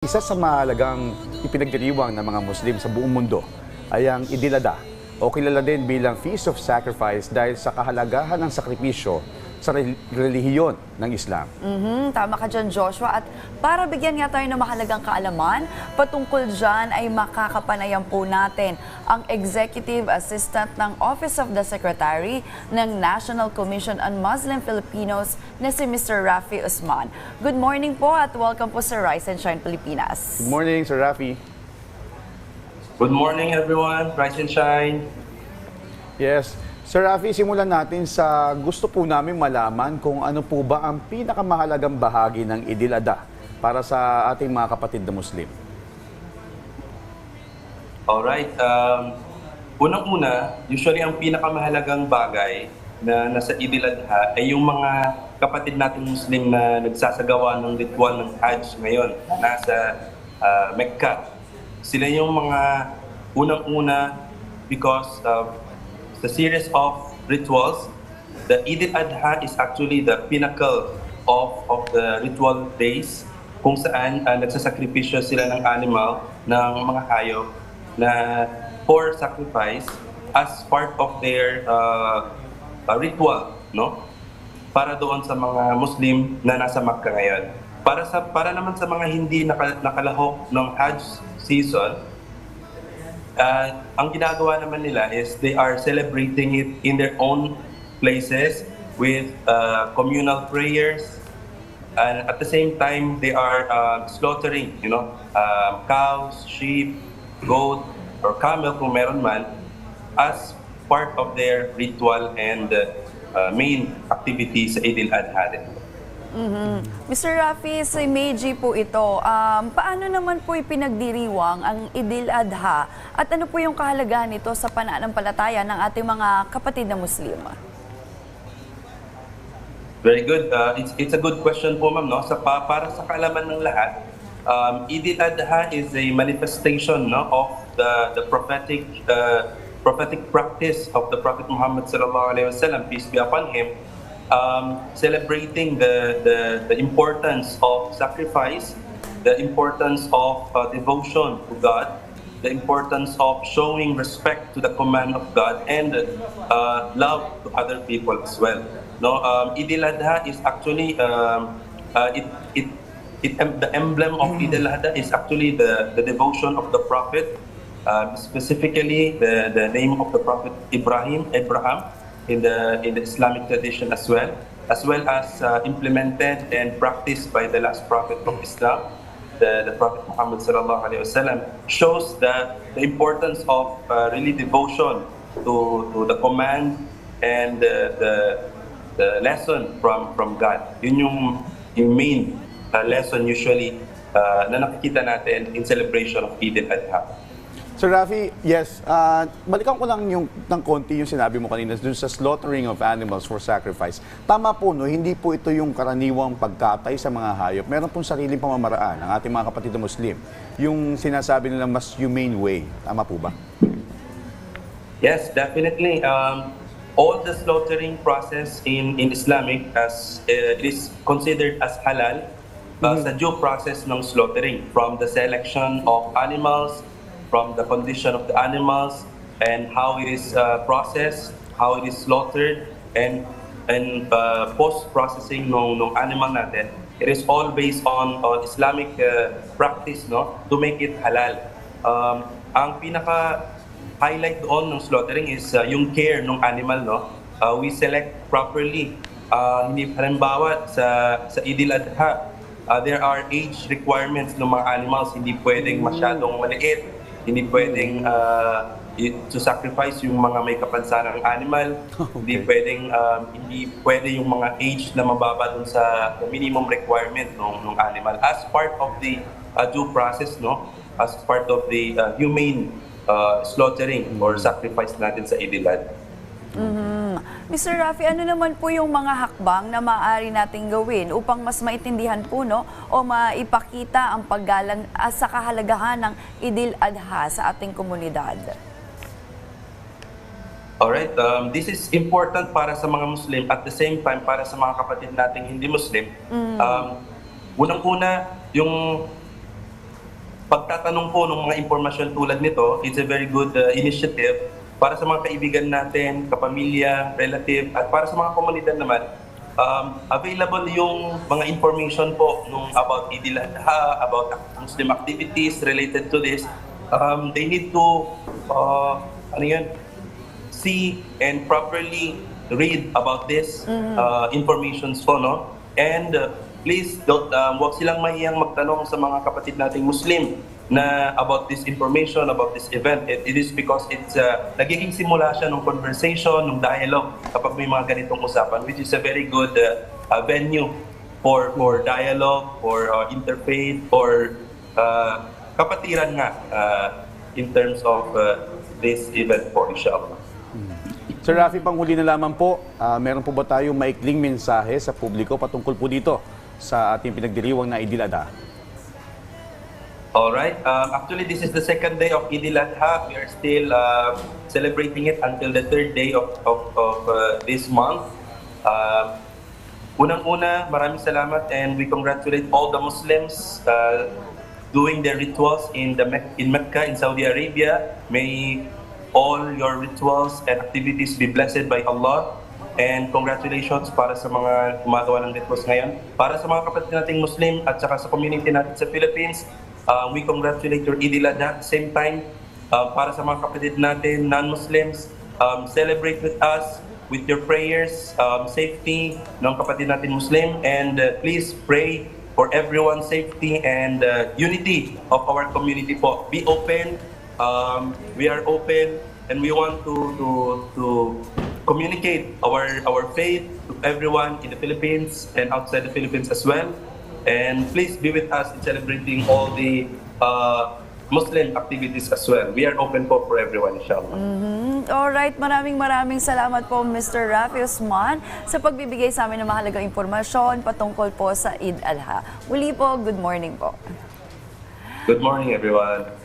Isa sa mahalagang ipinagdiriwang ng mga Muslim sa buong mundo ay ang Idilada o kilala din bilang Feast of Sacrifice dahil sa kahalagahan ng sakripisyo sa rel- relihiyon ng Islam. Mhm, tama ka dyan, Joshua. At para bigyan nga tayo ng mahalagang kaalaman, patungkol dyan ay makakapanayan po natin ang Executive Assistant ng Office of the Secretary ng National Commission on Muslim Filipinos na si Mr. Rafi Usman. Good morning po at welcome po sa Rise and Shine Pilipinas. Good morning, Sir Rafi. Good morning, everyone. Rise and shine. Yes. Sir Rafi, simulan natin sa gusto po namin malaman kung ano po ba ang pinakamahalagang bahagi ng Idil Adha para sa ating mga kapatid na Muslim. Alright. Um, Unang-una, usually ang pinakamahalagang bagay na nasa Idil Adha ay yung mga kapatid natin Muslim na nagsasagawa ng ritual ng Hajj ngayon na nasa uh, Mecca. Sila yung mga unang-una because of the series of rituals. The Eid al-Adha is actually the pinnacle of, of the ritual days kung saan uh, nagsasakripisyo sila ng animal, ng mga hayop na for sacrifice as part of their uh, ritual, no? Para doon sa mga Muslim na nasa Makkah ngayon. Para sa para naman sa mga hindi naka, nakalahok ng Hajj season, uh, ang ginagawa naman nila is they are celebrating it in their own places with uh, communal prayers. And at the same time they are uh, slaughtering you know um, cows sheep goat or camel kung meron man as part of their ritual and uh, main activities sa Eid al-Adha din. Mr. Rafi, sa Meiji po ito, um, paano naman po ipinagdiriwang ang Idil Adha at ano po yung kahalagahan nito sa pananampalataya ng ating mga kapatid na Muslim? Very good. Uh, it's, it's a good question po, ma'am. No? Sa, pa, para sa kaalaman ng lahat, um, Eid al-Adha is a manifestation no, of the, the prophetic uh, prophetic practice of the Prophet Muhammad sallallahu alaihi wasallam, peace be upon him, um, celebrating the, the, the importance of sacrifice, the importance of uh, devotion to God, the importance of showing respect to the command of God and uh, love to other people as well. No, um, is actually um, uh, it it it the emblem of Eid al-Adha is actually the the devotion of the Prophet, uh, specifically the the name of the Prophet Ibrahim Abraham in the in the Islamic tradition as well, as well as uh, implemented and practiced by the last Prophet of Islam the, the Prophet Muhammad sallallahu alaihi wasallam shows that the importance of uh, really devotion to, to the command and the, the, the lesson from from God. Yun yung, yung main uh, lesson usually uh, na nakikita natin in celebration of Eid al-Adha. Sir Rafi, yes, ah, balikan ko lang yung ng konti yung sinabi mo kanina dun sa slaughtering of animals for sacrifice. Tama po, no, hindi po ito yung karaniwang pagkatay sa mga hayop. Meron pong sariling pamamaraan ng ating mga kapatid na Muslim. Yung sinasabi nila mas humane way. Tama po ba? Yes, definitely. Um, all the slaughtering process in, in Islamic as uh, it is considered as halal uh, sa due process ng slaughtering from the selection of animals, from the condition of the animals, and how it is uh, processed, how it is slaughtered, and and uh, post-processing ng, ng animal natin. It is all based on, on Islamic uh, practice no to make it halal. Um, ang pinaka highlight doon ng slaughtering is uh, yung care ng animal, no? Uh, we select properly. Uh, hindi halimbawa sa sa Idil Adha, uh, there are age requirements ng mga animals. Hindi pwedeng masyadong maliit. Hindi pwedeng uh, to sacrifice yung mga may kapansanang animal. Hindi pwedeng um, hindi pwede yung mga age na mababa dun sa minimum requirement ng ng animal as part of the uh, due process, no? As part of the uh, humane uh, slaughtering or sacrifice natin sa Idilad. Mr. Rafi, ano naman po yung mga hakbang na maaari nating gawin upang mas maintindihan po no, o maipakita ang paggalang ah, sa kahalagahan ng Idil Adha sa ating komunidad? Alright, um, this is important para sa mga Muslim at the same time para sa mga kapatid nating hindi Muslim. Um, Unang-una, yung pagtatanong po ng mga impormasyon tulad nito, it's a very good uh, initiative para sa mga kaibigan natin, kapamilya, relative, at para sa mga komunidad naman. Um, available yung mga information po nung about Idil Adha, about Muslim activities related to this. Um, they need to, uh, ano yun, see and properly read about this uh, informations po, no? And uh, please, don't, um, huwag silang mahiyang magtanong sa mga kapatid nating Muslim na about this information, about this event. It, it is because it's, uh, nagiging simula siya ng conversation, ng dialogue kapag may mga ganitong usapan, which is a very good uh, uh, venue for for dialogue, for uh, interfaith, for uh, kapatiran nga uh, in terms of uh, this event po, inshallah. Sir Rafi, panghuli na lamang po, ah, meron po ba tayong maikling mensahe sa publiko patungkol po dito sa ating pinagdiriwang na Idil Adha? All right. Um, actually, this is the second day of Idil Adha. We are still uh, celebrating it until the third day of, of, of uh, this month. Um, Unang-una, maraming salamat and we congratulate all the Muslims uh, doing their rituals in the Mek- in Mecca in Saudi Arabia. May all your rituals and activities be blessed by Allah. And congratulations para sa mga gumagawa ng rituals ngayon. Para sa mga kapatid nating Muslim at saka sa community natin sa Philippines, uh, we congratulate your Idil Adha. Same time, uh, para sa mga kapatid natin, non-Muslims, um, celebrate with us with your prayers, um, safety ng kapatid natin Muslim, and uh, please pray for everyone's safety and uh, unity of our community po. Be open. Um, we are open and we want to to to communicate our our faith to everyone in the Philippines and outside the Philippines as well. And please be with us in celebrating all the uh, Muslim activities as well. We are open po for everyone, inshallah. Alright, maraming maraming salamat po Mr. Rafi Usman sa pagbibigay sa amin ng mahalagang impormasyon patungkol po sa Eid al-Ha. Muli po, good morning po. Good morning, everyone.